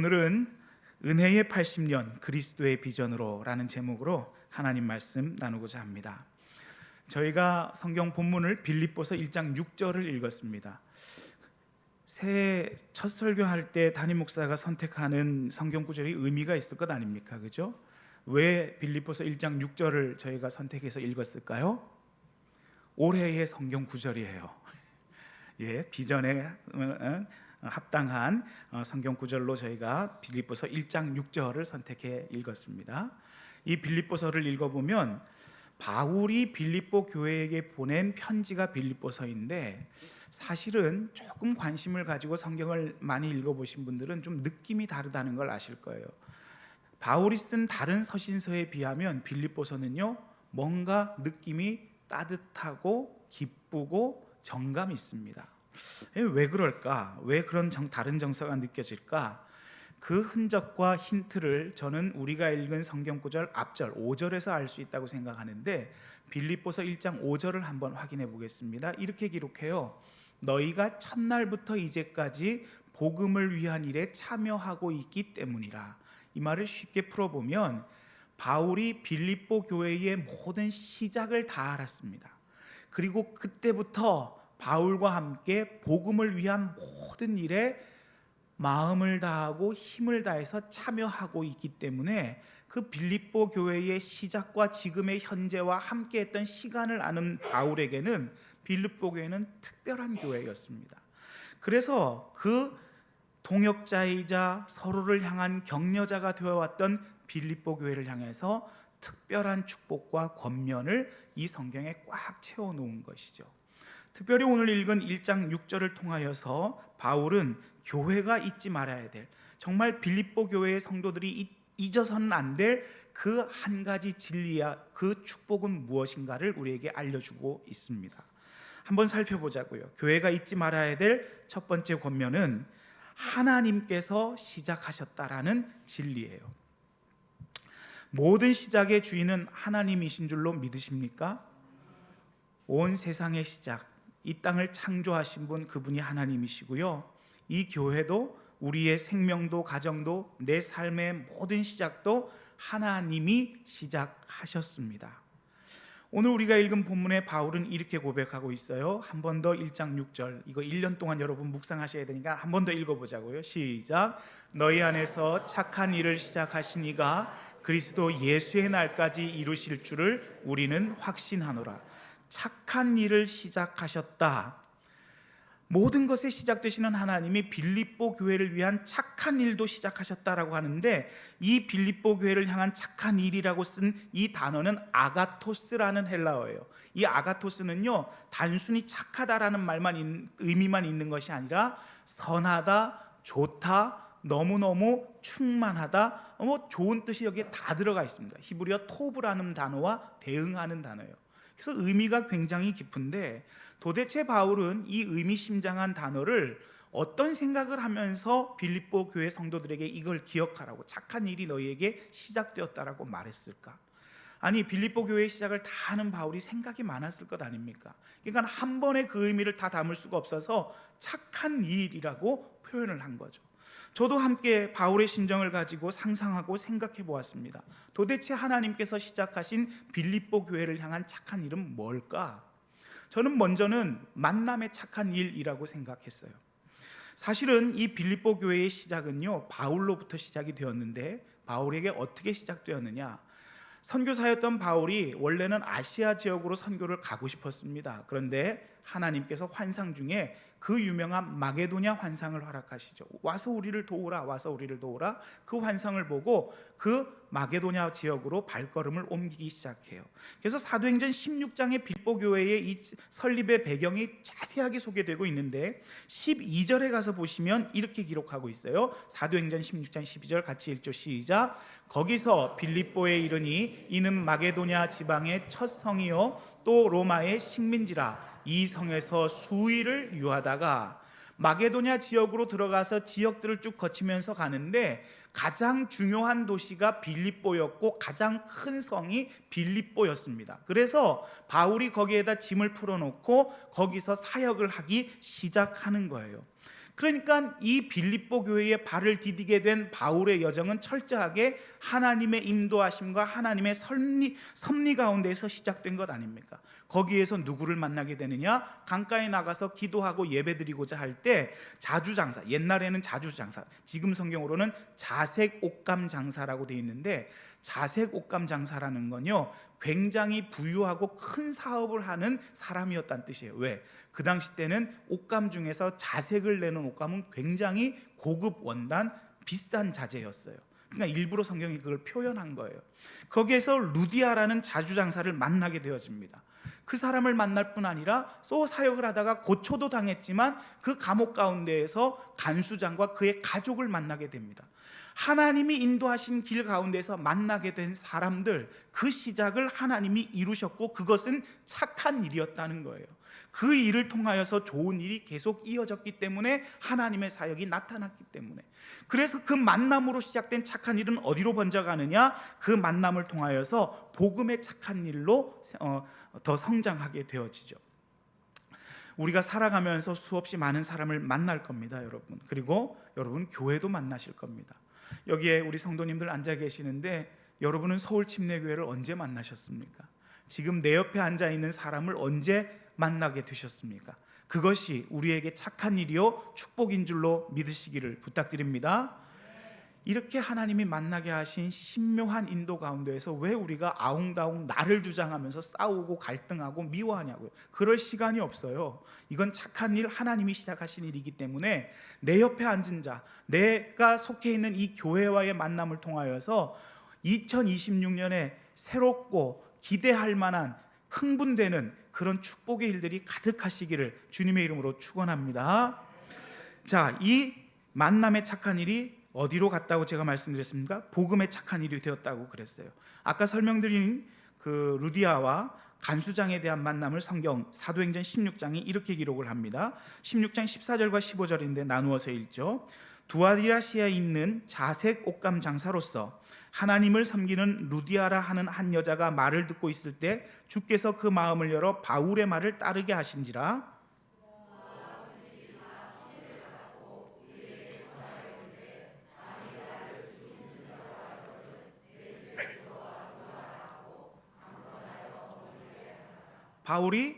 오늘은 은혜의 80년 그리스도의 비전으로라는 제목으로 하나님 말씀 나누고자 합니다. 저희가 성경 본문을 빌립보서 1장 6절을 읽었습니다. 새해 첫 설교할 때 담임 목사가 선택하는 성경 구절이 의미가 있을 것 아닙니까? 그죠? 왜 빌립보서 1장 6절을 저희가 선택해서 읽었을까요? 올해의 성경 구절이에요. 예, 비전에 어, 어, 합당한 어, 성경 구절로 저희가 빌립보서 1장 6절을 선택해 읽었습니다. 이 빌립보서를 읽어보면 바울이 빌립보 교회에게 보낸 편지가 빌립보서인데 사실은 조금 관심을 가지고 성경을 많이 읽어보신 분들은 좀 느낌이 다르다는 걸 아실 거예요. 바울이 쓴 다른 서신서에 비하면 빌립보서는요 뭔가 느낌이 따뜻하고 기쁘고 정감 있습니다. 에, 왜 그럴까? 왜 그런 정- 다른 정서가 느껴질까? 그 흔적과 힌트를 저는 우리가 읽은 성경 구절 앞절 5절에서 알 수 있다고 생각하는데 빌립보서 1장 5절을 한번 확인해 보겠습니다. 이렇게 기록해요. 너희가 첫날부터 이제까지 복음을 위한 일에 참여하고 있기 때문이라. 이 말을 쉽게 풀어 보면 바울이 빌립보 교회의 모든 시작을 다 알았습니다. 그리고 그때부터 바울과 함께 복음을 위한 모든 일에 마음을 다하고 힘을 다해서 참여하고 있기 때문에 그 빌립보 교회의 시작과 지금의 현재와 함께했던 시간을 아는 바울에게는 빌립보 교회는 특별한 교회였습니다. 그래서 그 동역자이자 서로를 향한 격려자가 되어왔던 빌립보 교회를 향해서 특별한 축복과 권면을 이 성경에 꽉 채워 놓은 것이죠. 특별히 오늘 읽은 1장 6절을 통하여서 바울은 교회가 잊지 말아야 될 정말 빌립보 교회의 성도들이 잊- 잊어서는 안 될 그 한 가지 진리야 그 축복은 무엇인가를 우리에게 알려주고 있습니다. 한번 살펴보자고요. 교회가 잊지 말아야 될 첫 번째 권면은 하나님께서 시작하셨다라는 진리예요. 모든 시작의 주인은 하나님이신 줄로 믿으십니까? 온 세상의 시작, 이 땅을 창조하신 분 그분이 하나님이시고요. 이 교회도 우리의 생명도 가정도 내 삶의 모든 시작도 하나님이 시작하셨습니다. 오늘 우리가 읽은 본문에 바울은 이렇게 고백하고 있어요. 한 번 더 1장 6절. 이거 1년 동안 여러분 묵상하셔야 되니까 한 번 더 읽어 보자고요. 시작. 너희 안에서 착한 일을 시작하신 이가 그리스도 예수의 날까지 이루실 줄을 우리는 확신하노라. 착한 일을 시작하셨다. 모든 것에 시작되시는 하나님이 빌립보 교회를 위한 착한 일도 시작하셨다라고 하는데 이 빌립보 교회를 향한 착한 일이라고 쓴 이 단어는 아가토스라는 헬라어예요. 이 아가토스는요 단순히 착하다라는 말만 있- 의미만 있는 것이 아니라 선하다, 좋다, 너무 너무 충만하다, 뭐 좋은 뜻이 여기에 다 들어가 있습니다. 히브리어 토브라는 단어와 대응하는 단어예요. 그래서 의미가 굉장히 깊은데 도대체 바울은 이 의미심장한 단어를 어떤 생각을 하면서 빌립보 교회 성도들에게 이걸 기억하라고 착한 일이 너희에게 시작되었다라고 말했을까? 아니 빌립보 교회의 시작을 다 하는 바울이 생각이 많았을 것 아닙니까? 그러니까 한 번에 그 의미를 다 담을 수가 없어서 착한 일이라고 표현을 한 거죠. 저도 함께 바울의 심정을 가지고 상상하고 생각해 보았습니다. 도대체 하나님께서 시작하신 빌립보 교회를 향한 착한 일은 뭘까? 저는 먼저는 만남의 착한 일이라고 생각했어요. 사실은 이 빌립보 교회의 시작은요 바울로부터 시작이 되었는데 바울에게 어떻게 시작되었느냐? 선교사였던 바울이 원래는 아시아 지역으로 선교를 가고 싶었습니다. 그런데 하나님께서 환상 중에 그 유명한 마게도냐 환상을 허락하시죠. 와서 우리를 도우라, 와서 우리를 도우라. 그 환상을 보고 그 마게도냐 지역으로 발걸음을 옮기기 시작해요. 그래서 사도행전 16장의 빌보 교회의 이 설립의 배경이 자세하게 소개되고 있는데 12절에 가서 보시면 이렇게 기록하고 있어요. 사도행전 16장 12절 같이 읽죠. 시작. 거기서 빌립보에 이르니 이는 마게도냐 지방의 첫 성이요 또 로마의 식민지라 이 성에서 수일을 유하다가 마게도냐 지역으로 들어가서 지역들을 쭉 거치면서 가는데 가장 중요한 도시가 빌립보였고 가장 큰 성이 빌립보였습니다. 그래서 바울이 거기에다 짐을 풀어놓고 거기서 사역을 하기 시작하는 거예요. 그러니까 이 빌립보 교회에 발을 디디게 된 바울의 여정은 철저하게 하나님의 인도하심과 하나님의 섭리, 섭리 가운데서 시작된 것 아닙니까? 거기에서 누구를 만나게 되느냐? 강가에 나가서 기도하고 예배드리고자 할 때 자주 장사, 옛날에는 자주 장사, 지금 성경으로는 자색 옷감 장사라고 되어 있는데 자색 옷감 장사라는 건요 굉장히 부유하고 큰 사업을 하는 사람이었다는 뜻이에요. 왜? 그 당시 때는 옷감 중에서 자색을 내는 옷감은 굉장히 고급 원단, 비싼 자재였어요. 그러니까 일부러 성경이 그걸 표현한 거예요. 거기에서 루디아라는 자주 장사를 만나게 되어집니다. 그 사람을 만날 뿐 아니라 소 사역을 하다가 고초도 당했지만 그 감옥 가운데에서 간수장과 그의 가족을 만나게 됩니다. 하나님이 인도하신 길 가운데서 만나게 된 사람들 그 시작을 하나님이 이루셨고 그것은 착한 일이었다는 거예요. 그 일을 통하여서 좋은 일이 계속 이어졌기 때문에 하나님의 사역이 나타났기 때문에 그래서 그 만남으로 시작된 착한 일은 어디로 번져가느냐 그 만남을 통하여서 복음의 착한 일로 어, 더 성장하게 되어지죠. 우리가 살아가면서 수없이 많은 사람을 만날 겁니다, 여러분. 그리고 여러분 교회도 만나실 겁니다. 여기에 우리 성도님들 앉아 계시는데 여러분은 서울 침례교회를 언제 만나셨습니까? 지금 내 옆에 앉아 있는 사람을 언제 만나게 되셨습니까? 그것이 우리에게 착한 일이요 축복인 줄로 믿으시기를 부탁드립니다. 이렇게 하나님이 만나게 하신 신묘한 인도 가운데에서 왜 우리가 아웅다웅 나를 주장하면서 싸우고 갈등하고 미워하냐고요. 그럴 시간이 없어요. 이건 착한 일 하나님이 시작하신 일이기 때문에 내 옆에 앉은 자, 내가 속해 있는 이 교회와의 만남을 통하여서 2026년에 새롭고 기대할 만한 흥분되는 그런 축복의 일들이 가득하시기를 주님의 이름으로 축원합니다. 자, 이 만남의 착한 일이 어디로 갔다고 제가 말씀드렸습니까? 복음의 착한 일이 되었다고 그랬어요. 아까 설명드린 그 루디아와 간수장에 대한 만남을 성경 사도행전 16장이 이렇게 기록을 합니다. 16장 14절과 15절인데 나누어서 읽죠. 두아디라시아에 있는 자색 옷감 장사로서 하나님을 섬기는 루디아라 하는 한 여자가 말을 듣고 있을 때 주께서 그 마음을 열어 바울의 말을 따르게 하신지라 바울이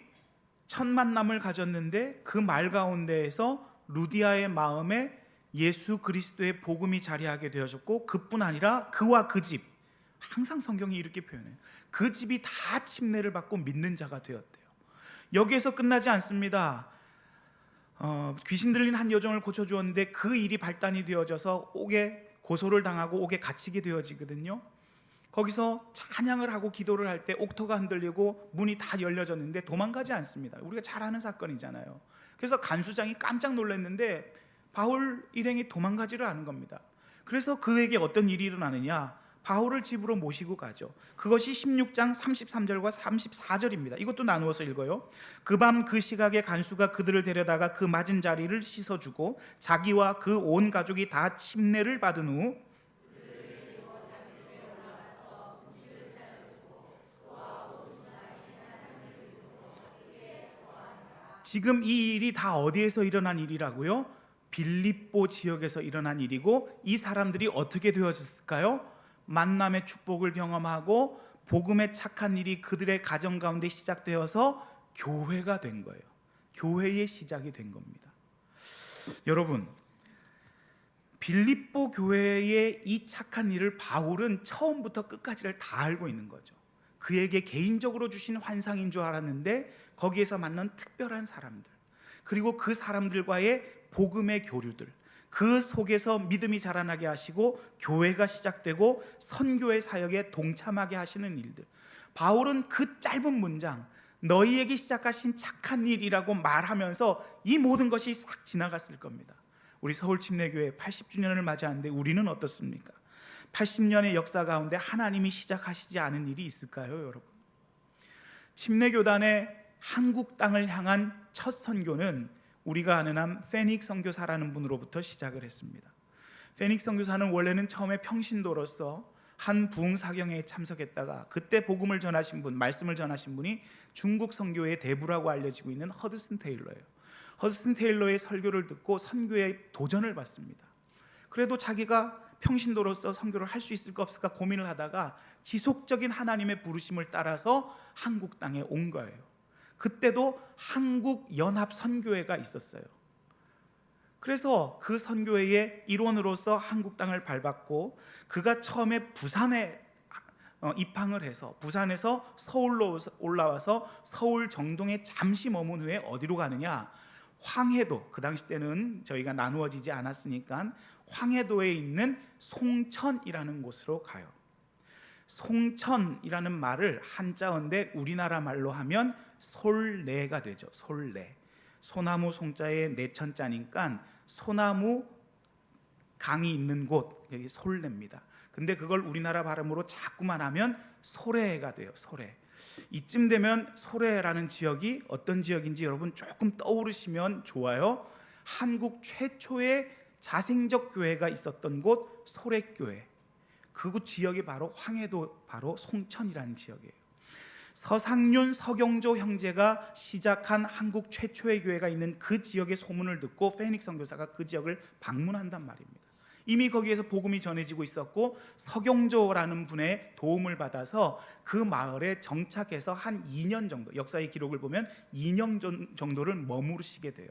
첫 만남을 가졌는데 그 말 가운데에서 루디아의 마음에 예수 그리스도의 복음이 자리하게 되어졌고 그뿐 아니라 그와 그 집 항상 성경이 이렇게 표현해요. 그 집이 다 침례를 받고 믿는 자가 되었대요. 여기에서 끝나지 않습니다. 어, 귀신 들린 한 여종을 고쳐 주었는데 그 일이 발단이 되어져서 옥에 고소를 당하고 옥에 갇히게 되어지거든요. 거기서 찬양을 하고 기도를 할 때 옥토가 흔들리고 문이 다 열려졌는데 도망가지 않습니다. 우리가 잘 아는 사건이잖아요. 그래서 간수장이 깜짝 놀랐는데 바울 일행이 도망가지를 않은 겁니다. 그래서 그에게 어떤 일이 일어나느냐? 바울을 집으로 모시고 가죠. 그것이 16장 33절과 34절입니다. 이것도 나누어서 읽어요. 그 밤 그 시각에 간수가 그들을 데려다가 그 맞은 자리를 씻어주고 자기와 그 온 가족이 다 침례를 받은 후 지금 이 일이 다 어디에서 일어난 일이라고요? 빌립보 지역에서 일어난 일이고 이 사람들이 어떻게 되어졌을까요? 만남의 축복을 경험하고 복음의 착한 일이 그들의 가정 가운데 시작되어서 교회가 된 거예요. 교회의 시작이 된 겁니다. 여러분, 빌립보 교회의 이 착한 일을 바울은 처음부터 끝까지를 다 알고 있는 거죠. 그에게 개인적으로 주신 환상인 줄 알았는데 거기에서 만난 특별한 사람들 그리고 그 사람들과의 복음의 교류들 그 속에서 믿음이 자라나게 하시고 교회가 시작되고 선교의 사역에 동참하게 하시는 일들 바울은 그 짧은 문장 너희에게 시작하신 착한 일이라고 말하면서 이 모든 것이 싹 지나갔을 겁니다. 우리 서울 침례교회 80주년을 맞이하는데 우리는 어떻습니까? 80년의 역사 가운데 하나님이 시작하시지 않은 일이 있을까요, 여러분? 침례교단의 한국 땅을 향한 첫 선교는 우리가 아는 한 페닉 선교사라는 분으로부터 시작을 했습니다. 페닉 선교사는 원래는 처음에 평신도로서 한 부흥 사경회에 참석했다가 그때 복음을 전하신 분, 말씀을 전하신 분이 중국 선교의 대부라고 알려지고 있는 허드슨 테일러예요. 허스튼 테일러의 설교를 듣고 선교에 도전을 받습니다. 그래도 자기가 평신도로서 선교를 할 수 있을까 없을까 고민을 하다가 지속적인 하나님의 부르심을 따라서 한국 땅에 온 거예요. 그때도 한국 연합 선교회가 있었어요. 그래서 그 선교회의 일원으로서 한국 땅을 밟았고 그가 처음에 부산에 어, 입항을 해서 부산에서 서울로 올라와서 서울 정동에 잠시 머문 후에 어디로 가느냐? 황해도 그 당시 때는 저희가 나누어지지 않았으니까 황해도에 있는 송천이라는 곳으로 가요. 송천이라는 말을 한자어인데 우리나라 말로 하면 솔내가 되죠. 솔내. 소나무 송자에 내천자니까 소나무 강이 있는 곳 여기 솔내입니다. 근데 그걸 우리나라 발음으로 자꾸만 하면 소래가 돼요. 소래. 이쯤 되면 소래라는 지역이 어떤 지역인지 여러분 조금 떠오르시면 좋아요. 한국 최초의 자생적 교회가 있었던 곳 소래교회. 그 지역이 바로 황해도 바로 송천이라는 지역이에요. 서상륜 서경조 형제가 시작한 한국 최초의 교회가 있는 그 지역의 소문을 듣고 페닉 선교사가 그 지역을 방문한단 말입니다. 이미 거기에서 복음이 전해지고 있었고 서경조라는 분의 도움을 받아서 그 마을에 정착해서 한 2년 정도 역사의 기록을 보면 2년 전- 정도를 머무르시게 돼요.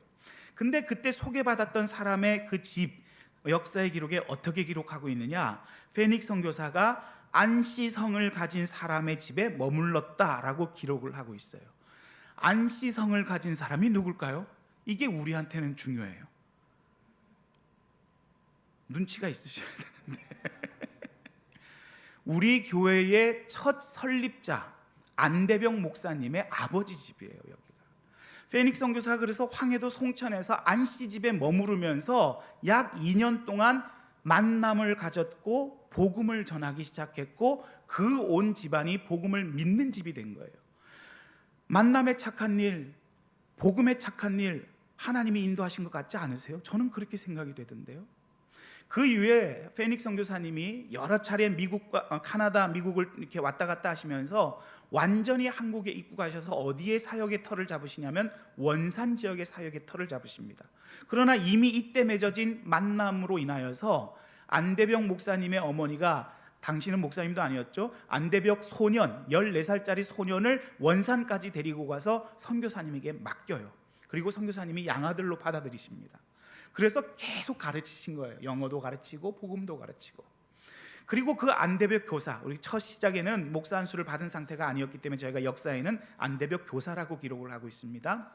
근데 그때 소개받았던 사람의 그 집 역사의 기록에 어떻게 기록하고 있느냐? 페닉 선교사가 안시성을 가진 사람의 집에 머물렀다라고 기록을 하고 있어요. 안시성을 가진 사람이 누굴까요? 이게 우리한테는 중요해요. 눈치가 있으셔야 되는데. 우리 교회의 첫 설립자 안대병 목사님의 아버지 집이에요, 여기가. 페닉 선교사가 그래서 황해도 송천에서 안씨 집에 머무르면서 약 2년 동안 만남을 가졌고 복음을 전하기 시작했고 그 온 집안이 복음을 믿는 집이 된 거예요. 만남에 착한 일, 복음에 착한 일 하나님이 인도하신 것 같지 않으세요? 저는 그렇게 생각이 되던데요. 그 이후에 페닉 선교사님이 여러 차례 미국과 어, 카나다, 미국을 이렇게 왔다 갔다 하시면서 완전히 한국에 입국하셔서 어디에 사역의 터를 잡으시냐면 원산 지역의 사역의 터를 잡으십니다. 그러나 이미 이때 맺어진 만남으로 인하여서 안대병 목사님의 어머니가 당신은 목사님도 아니었죠. 안대벽 소년 14살짜리 소년을 원산까지 데리고 가서 선교사님에게 맡겨요. 그리고 선교사님이 양아들로 받아들이십니다. 그래서 계속 가르치신 거예요. 영어도 가르치고 복음도 가르치고. 그리고 그 안대벽 교사, 우리 첫 시작에는 목사 안수를 받은 상태가 아니었기 때문에 저희가 역사에는 안대벽 교사라고 기록을 하고 있습니다.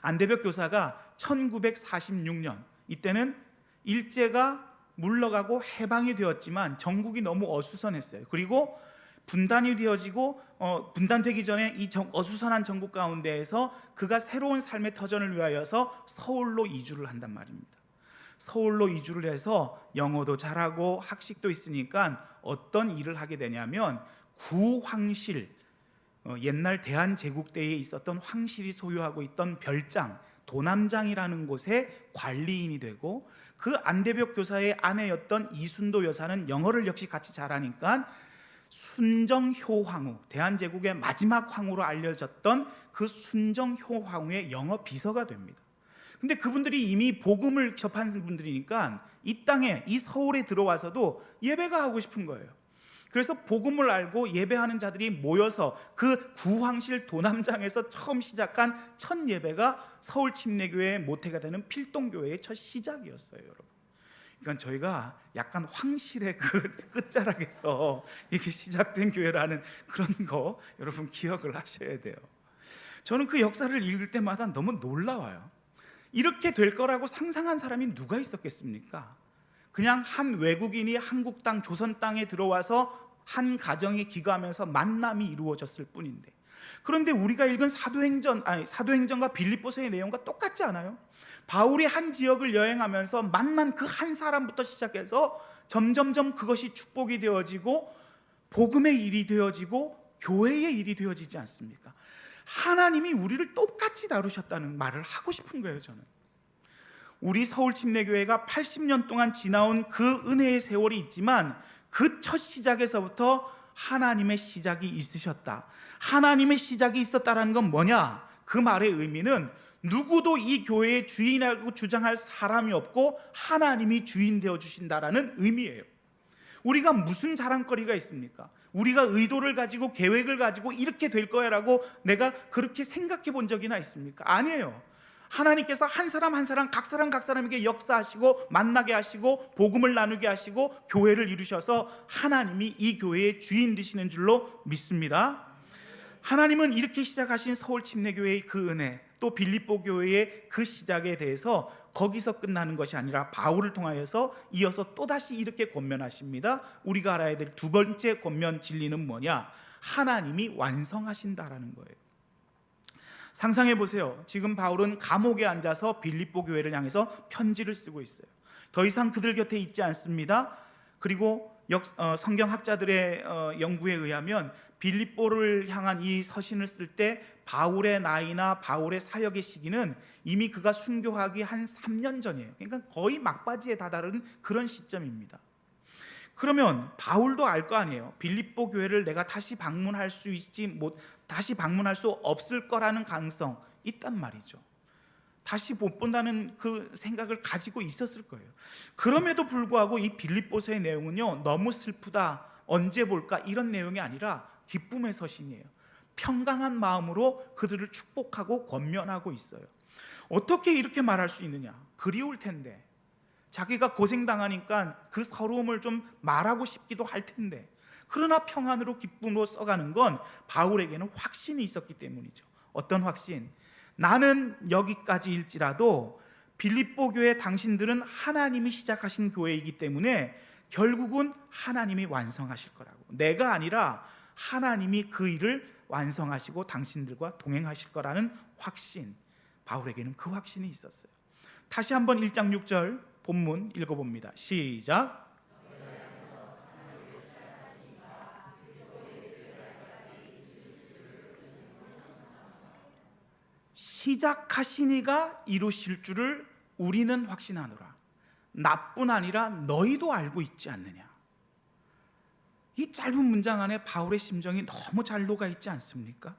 안대벽 교사가 1946년 이때는 일제가 물러가고 해방이 되었지만 전국이 너무 어수선했어요. 그리고 분단이 되어지고 어, 분단되기 전에 이 정- 어수선한 전국 가운데에서 그가 새로운 삶의 터전을 위하여서 서울로 이주를 한단 말입니다. 서울로 이주를 해서 영어도 잘하고 학식도 있으니까 어떤 일을 하게 되냐면 구황실 어, 옛날 대한제국 때에 있었던 황실이 소유하고 있던 별장 도남장이라는 곳에 관리인이 되고 그 안대벽 교사의 아내였던 이순도 여사는 영어를 역시 같이 잘하니까 순정효 황후 대한제국의 마지막 황후로 알려졌던 그 순정효 황후의 영어 비서가 됩니다. 근데 그분들이 이미 복음을 접한 분들이니까 이 땅에 이 서울에 들어와서도 예배가 하고 싶은 거예요. 그래서 복음을 알고 예배하는 자들이 모여서 그 구황실 도남장에서 처음 시작한 첫 예배가 서울 침례교회의 모태가 되는 필동교회의 첫 시작이었어요, 여러분. 그러니까 저희가 약간 황실의 그 끝자락에서 이게 시작된 교회라는 그런 거 여러분 기억을 하셔야 돼요. 저는 그 역사를 읽을 때마다 너무 놀라워요. 이렇게 될 거라고 상상한 사람이 누가 있었겠습니까? 그냥 한 외국인이 한국 땅 조선 땅에 들어와서 한 가정이 기거하면서 만남이 이루어졌을 뿐인데 그런데 우리가 읽은 사도행전 아니 사도행전과 빌립보서의 내용과 똑같지 않아요? 바울이 한 지역을 여행하면서 만난 그 한 사람부터 시작해서 점점점 그것이 축복이 되어지고 복음의 일이 되어지고 교회의 일이 되어지지 않습니까? 하나님이 우리를 똑같이 다루셨다는 말을 하고 싶은 거예요, 저는. 우리 서울 침례교회가 80년 동안 지나온 그 은혜의 세월이 있지만 그 첫 시작에서부터 하나님의 시작이 있으셨다. 하나님의 시작이 있었다라는 건 뭐냐? 그 말의 의미는 누구도 이 교회의 주인이라고 주장할 사람이 없고 하나님이 주인 되어 주신다라는 의미예요. 우리가 무슨 자랑거리가 있습니까? 우리가 의도를 가지고 계획을 가지고 이렇게 될 거야라고 내가 그렇게 생각해 본 적이나 있습니까? 아니에요. 하나님께서 한 사람 한 사람 각 사람 각 사람에게 역사하시고 만나게 하시고 복음을 나누게 하시고 교회를 이루셔서 하나님이 이 교회의 주인 되시는 줄로 믿습니다. 하나님은 이렇게 시작하신 서울 침례교회의 그 은혜 또 빌립보 교회의 그 시작에 대해서 거기서 끝나는 것이 아니라 바울을 통하여서 이어서 또다시 이렇게 권면하십니다. 우리가 알아야 될 두 번째 권면 진리는 뭐냐? 하나님이 완성하신다라는 거예요. 상상해 보세요. 지금 바울은 감옥에 앉아서 빌립보 교회를 향해서 편지를 쓰고 있어요. 더 이상 그들 곁에 있지 않습니다. 그리고 역, 어, 성경학자들의 어, 연구에 의하면 빌립보를 향한 이 서신을 쓸 때 바울의 나이나 바울의 사역의 시기는 이미 그가 순교하기 한 3년 전이에요. 그러니까 거의 막바지에 다다른 그런 시점입니다. 그러면 바울도 알 거 아니에요. 빌립보 교회를 내가 다시 방문할 수 있지 못 다시 방문할 수 없을 거라는 가능성 있단 말이죠. 다시 못 본다는 그 생각을 가지고 있었을 거예요. 그럼에도 불구하고 이 빌립보서의 내용은요 너무 슬프다 언제 볼까 이런 내용이 아니라 기쁨의 서신이에요. 평강한 마음으로 그들을 축복하고 권면하고 있어요. 어떻게 이렇게 말할 수 있느냐? 그리울 텐데 자기가 고생당하니까 그 서러움을 좀 말하고 싶기도 할 텐데 그러나 평안으로 기쁨으로 써가는 건 바울에게는 확신이 있었기 때문이죠. 어떤 확신? 나는 여기까지일지라도 빌립보 교회 당신들은 하나님이 시작하신 교회이기 때문에 결국은 하나님이 완성하실 거라고. 내가 아니라 하나님이 그 일을 완성하시고 당신들과 동행하실 거라는 확신. 바울에게는 그 확신이 있었어요. 다시 한번 1장 6절 본문 읽어봅니다. 시작. 시작하시니가 이루실 줄을 우리는 확신하노라. 나뿐 아니라 너희도 알고 있지 않느냐. 이 짧은 문장 안에 바울의 심정이 너무 잘 녹아 있지 않습니까?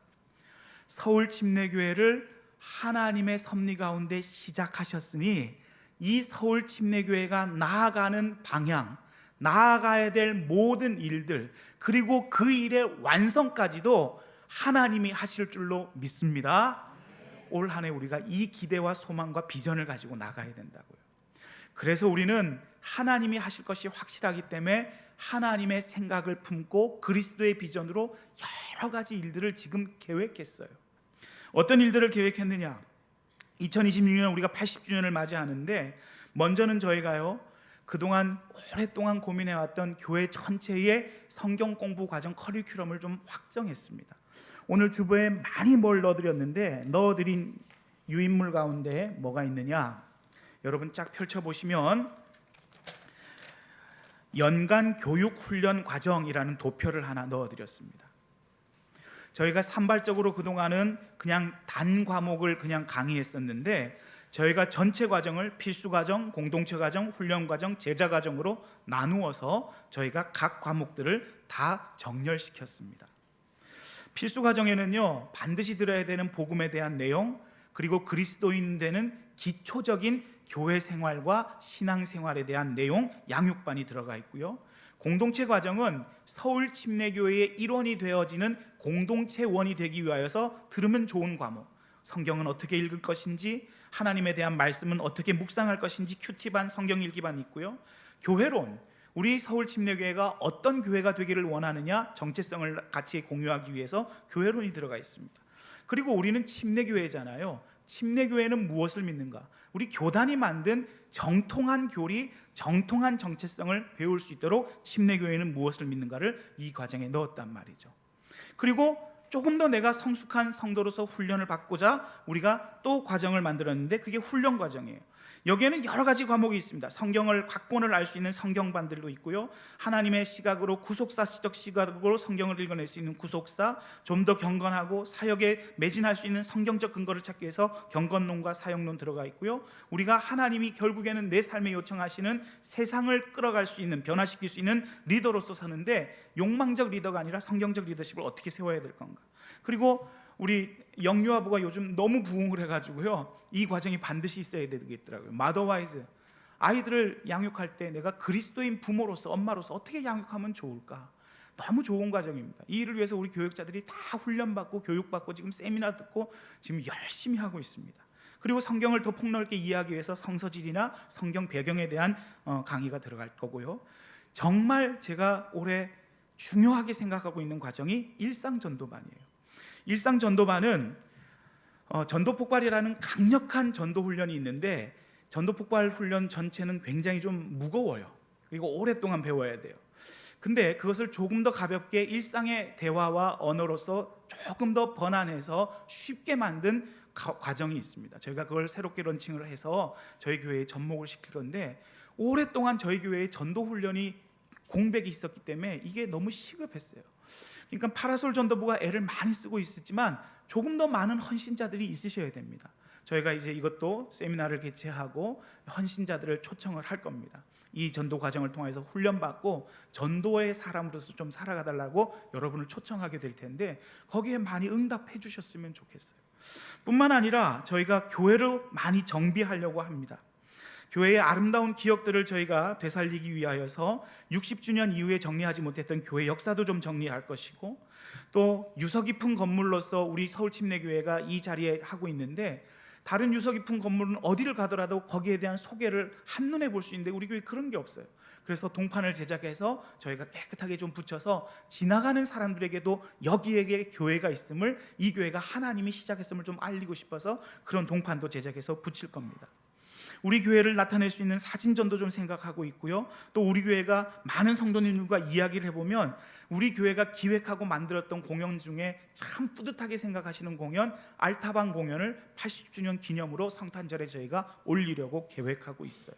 서울 침례교회를 하나님의 섭리 가운데 시작하셨으니 이 서울 침례교회가 나아가는 방향, 나아가야 될 모든 일들, 그리고 그 일의 완성까지도 하나님이 하실 줄로 믿습니다. 올 한 해 우리가 이 기대와 소망과 비전을 가지고 나가야 된다고요. 그래서 우리는 하나님이 하실 것이 확실하기 때문에 하나님의 생각을 품고 그리스도의 비전으로 여러 가지 일들을 지금 계획했어요. 어떤 일들을 계획했느냐? 2026년 우리가 80주년을 맞이하는데 먼저는 저희가요. 그동안 오랫동안 고민해 왔던 교회 전체의 성경 공부 과정 커리큘럼을 좀 확정했습니다. 오늘 주보에 많이 뭘 넣어드렸는데 넣어드린 유인물 가운데 뭐가 있느냐? 여러분 쫙 펼쳐보시면 연간 교육 훈련 과정이라는 도표를 하나 넣어드렸습니다. 저희가 산발적으로 그동안은 그냥 단 과목을 그냥 강의했었는데 저희가 전체 과정을 필수 과정, 공동체 과정, 훈련 과정, 제자 과정으로 나누어서 저희가 각 과목들을 다 정렬시켰습니다. 필수 과정에는요 반드시 들어야 되는 복음에 대한 내용 그리고 그리스도인 되는 기초적인 교회 생활과 신앙 생활에 대한 내용 양육반이 들어가 있고요. 공동체 과정은 서울 침례교회의 일원이 되어지는 공동체원이 되기 위하여서 들으면 좋은 과목. 성경은 어떻게 읽을 것인지, 하나님에 대한 말씀은 어떻게 묵상할 것인지 큐티반 성경 읽기반 있고요. 교회론 우리 서울 침례교회가 어떤 교회가 되기를 원하느냐 정체성을 같이 공유하기 위해서 교회론이 들어가 있습니다. 그리고 우리는 침례교회잖아요. 침례교회는 무엇을 믿는가? 우리 교단이 만든 정통한 교리, 정통한 정체성을 배울 수 있도록 침례교회는 무엇을 믿는가를 이 과정에 넣었단 말이죠. 그리고 조금 더 내가 성숙한 성도로서 훈련을 받고자 우리가 또 과정을 만들었는데 그게 훈련 과정이에요. 여기에는 여러 가지 과목이 있습니다. 성경을 각본을 알 수 있는 성경반들도 있고요. 하나님의 시각으로 구속사 시적 시각으로 성경을 읽어낼 수 있는 구속사, 좀 더 경건하고 사역에 매진할 수 있는 성경적 근거를 찾기 위해서 경건론과 사역론 들어가 있고요. 우리가 하나님이 결국에는 내 삶에 요청하시는 세상을 끌어갈 수 있는 변화시킬 수 있는 리더로서 사는데 욕망적 리더가 아니라 성경적 리더십을 어떻게 세워야 될 건가? 그리고 우리 영유아부가 요즘 너무 부흥을 해가지고요. 이 과정이 반드시 있어야 되겠더라고요. 마더와이즈 아이들을 양육할 때 내가 그리스도인 부모로서 엄마로서 어떻게 양육하면 좋을까? 너무 좋은 과정입니다. 이 일을 위해서 우리 교육자들이 다 훈련받고 교육받고 지금 세미나 듣고 지금 열심히 하고 있습니다. 그리고 성경을 더 폭넓게 이해하기 위해서 성서질이나 성경 배경에 대한 어, 강의가 들어갈 거고요. 정말 제가 올해 중요하게 생각하고 있는 과정이 일상 전도반이에요. 일상 전도반은 어, 전도 폭발이라는 강력한 전도 훈련이 있는데 전도 폭발 훈련 전체는 굉장히 좀 무거워요. 그리고 오랫동안 배워야 돼요. 근데 그것을 조금 더 가볍게 일상의 대화와 언어로서 조금 더 번안해서 쉽게 만든 가- 과정이 있습니다. 저희가 그걸 새롭게 런칭을 해서 저희 교회에 접목을 시킬 건데 오랫동안 저희 교회에 전도 훈련이 공백이 있었기 때문에 이게 너무 시급했어요. 그러니까 파라솔 전도부가 애를 많이 쓰고 있었지만 조금 더 많은 헌신자들이 있으셔야 됩니다. 저희가 이제 이것도 세미나를 개최하고 헌신자들을 초청을 할 겁니다. 이 전도 과정을 통해서 훈련받고 전도의 사람으로서 좀 살아가 달라고 여러분을 초청하게 될 텐데 거기에 많이 응답해 주셨으면 좋겠어요. 뿐만 아니라 저희가 교회를 많이 정비하려고 합니다. 교회의 아름다운 기억들을 저희가 되살리기 위하여서 60주년 이후에 정리하지 못했던 교회 역사도 좀 정리할 것이고 또 유서 깊은 건물로서 우리 서울 침례교회가 이 자리에 하고 있는데 다른 유서 깊은 건물은 어디를 가더라도 거기에 대한 소개를 한눈에 볼 수 있는데 우리 교회 그런 게 없어요. 그래서 동판을 제작해서 저희가 깨끗하게 좀 붙여서 지나가는 사람들에게도 여기에게 교회가 있음을 이 교회가 하나님이 시작했음을 좀 알리고 싶어서 그런 동판도 제작해서 붙일 겁니다. 우리 교회를 나타낼 수 있는 사진전도 좀 생각하고 있고요. 또 우리 교회가 많은 성도님들과 이야기를 해보면 우리 교회가 기획하고 만들었던 공연 중에 참 뿌듯하게 생각하시는 공연 알타방 공연을 80주년 기념으로 성탄절에 저희가 올리려고 계획하고 있어요.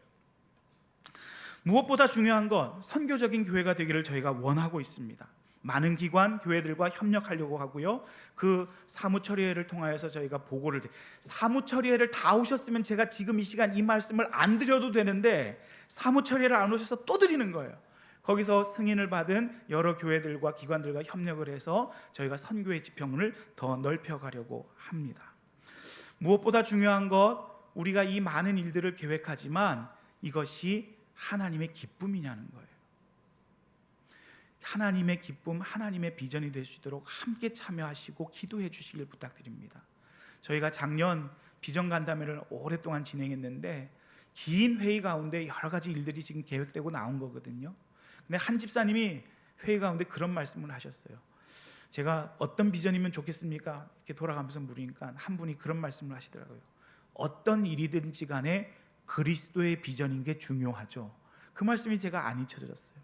무엇보다 중요한 건 선교적인 교회가 되기를 저희가 원하고 있습니다. 많은 기관 교회들과 협력하려고 하고요. 그 사무 처리회를 통하여서 저희가 보고를 드- 사무 처리회를 다 오셨으면 제가 지금 이 시간 이 말씀을 안 드려도 되는데 사무 처리회를 안 오셔서 또 드리는 거예요. 거기서 승인을 받은 여러 교회들과 기관들과 협력을 해서 저희가 선교의 지평을 더 넓혀 가려고 합니다. 무엇보다 중요한 것 우리가 이 많은 일들을 계획하지만 이것이 하나님의 기쁨이냐는 거예요. 하나님의 기쁨, 하나님의 비전이 될 수 있도록 함께 참여하시고 기도해 주시길 부탁드립니다. 저희가 작년 비전 간담회를 오랫동안 진행했는데 긴 회의 가운데 여러 가지 일들이 지금 계획되고 나온 거거든요. 근데 한 집사님이 회의 가운데 그런 말씀을 하셨어요. 제가 어떤 비전이면 좋겠습니까? 이렇게 돌아가면서 물으니까 한 분이 그런 말씀을 하시더라고요. 어떤 일이든지 간에 그리스도의 비전인 게 중요하죠. 그 말씀이 제가 안 잊혀졌어요.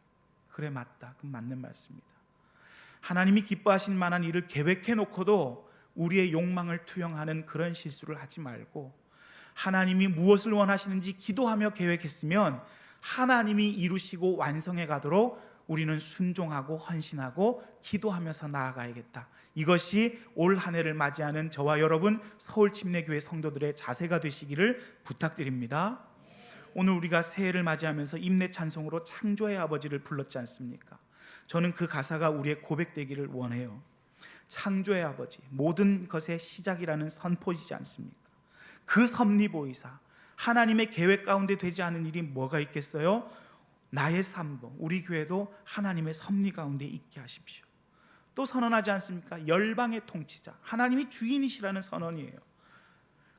그래 맞다. 그 맞는 말씀입니다. 하나님이 기뻐하실 만한 일을 계획해 놓고도 우리의 욕망을 투영하는 그런 실수를 하지 말고 하나님이 무엇을 원하시는지 기도하며 계획했으면 하나님이 이루시고 완성해 가도록 우리는 순종하고 헌신하고 기도하면서 나아가야겠다. 이것이 올 한 해를 맞이하는 저와 여러분 서울 침례교회 성도들의 자세가 되시기를 부탁드립니다. 오늘 우리가 새해를 맞이하면서 임내 찬송으로 창조의 아버지를 불렀지 않습니까? 저는 그 가사가 우리의 고백되기를 원해요. 창조의 아버지, 모든 것의 시작이라는 선포이지 않습니까? 그 섭리보이사, 하나님의 계획 가운데 되지 않은 일이 뭐가 있겠어요? 나의 삶도, 우리 교회도 하나님의 섭리 가운데 있게 하십시오. 또 선언하지 않습니까? 열방의 통치자, 하나님이 주인이시라는 선언이에요.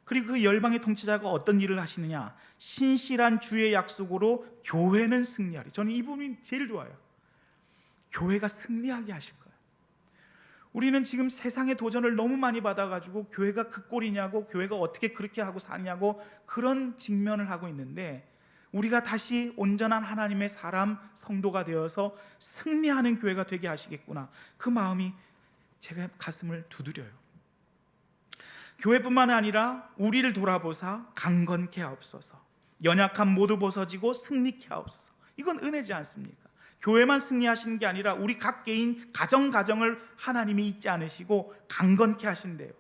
그리고 그 열방의 통치자가 어떤 일을 하시느냐? 신실한 주의 약속으로 교회는 승리하리. 저는 이 부분이 제일 좋아요. 교회가 승리하게 하실 거예요. 우리는 지금 세상의 도전을 너무 많이 받아가지고 교회가 그 꼴이냐고 교회가 어떻게 그렇게 하고 사냐고 그런 직면을 하고 있는데 우리가 다시 온전한 하나님의 사람 성도가 되어서 승리하는 교회가 되게 하시겠구나 그 마음이 제가 가슴을 두드려요. 교회뿐만 아니라 우리를 돌아보사 강건케 하옵소서. 연약한 모두 벗어지고 승리케 하옵소서. 이건 은혜지 않습니까? 교회만 승리하시는 게 아니라 우리 각 개인 가정 가정을 하나님이 잊지 않으시고 강건케 하신대요.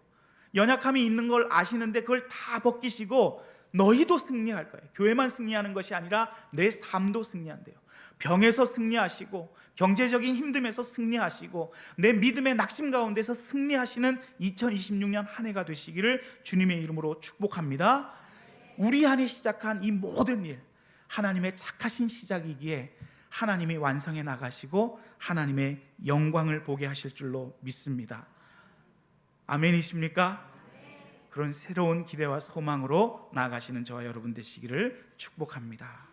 연약함이 있는 걸 아시는데 그걸 다 벗기시고 너희도 승리할 거예요. 교회만 승리하는 것이 아니라 내 삶도 승리한대요. 병에서 승리하시고 경제적인 힘듦에서 승리하시고 내 믿음의 낙심 가운데서 승리하시는 2026년 한 해가 되시기를 주님의 이름으로 축복합니다. 우리 안에 시작한 이 모든 일 하나님의 착하신 시작이기에 하나님이 완성해 나가시고 하나님의 영광을 보게 하실 줄로 믿습니다. 아멘이십니까? 그런 새로운 기대와 소망으로 나아가시는 저와 여러분 되시기를 축복합니다.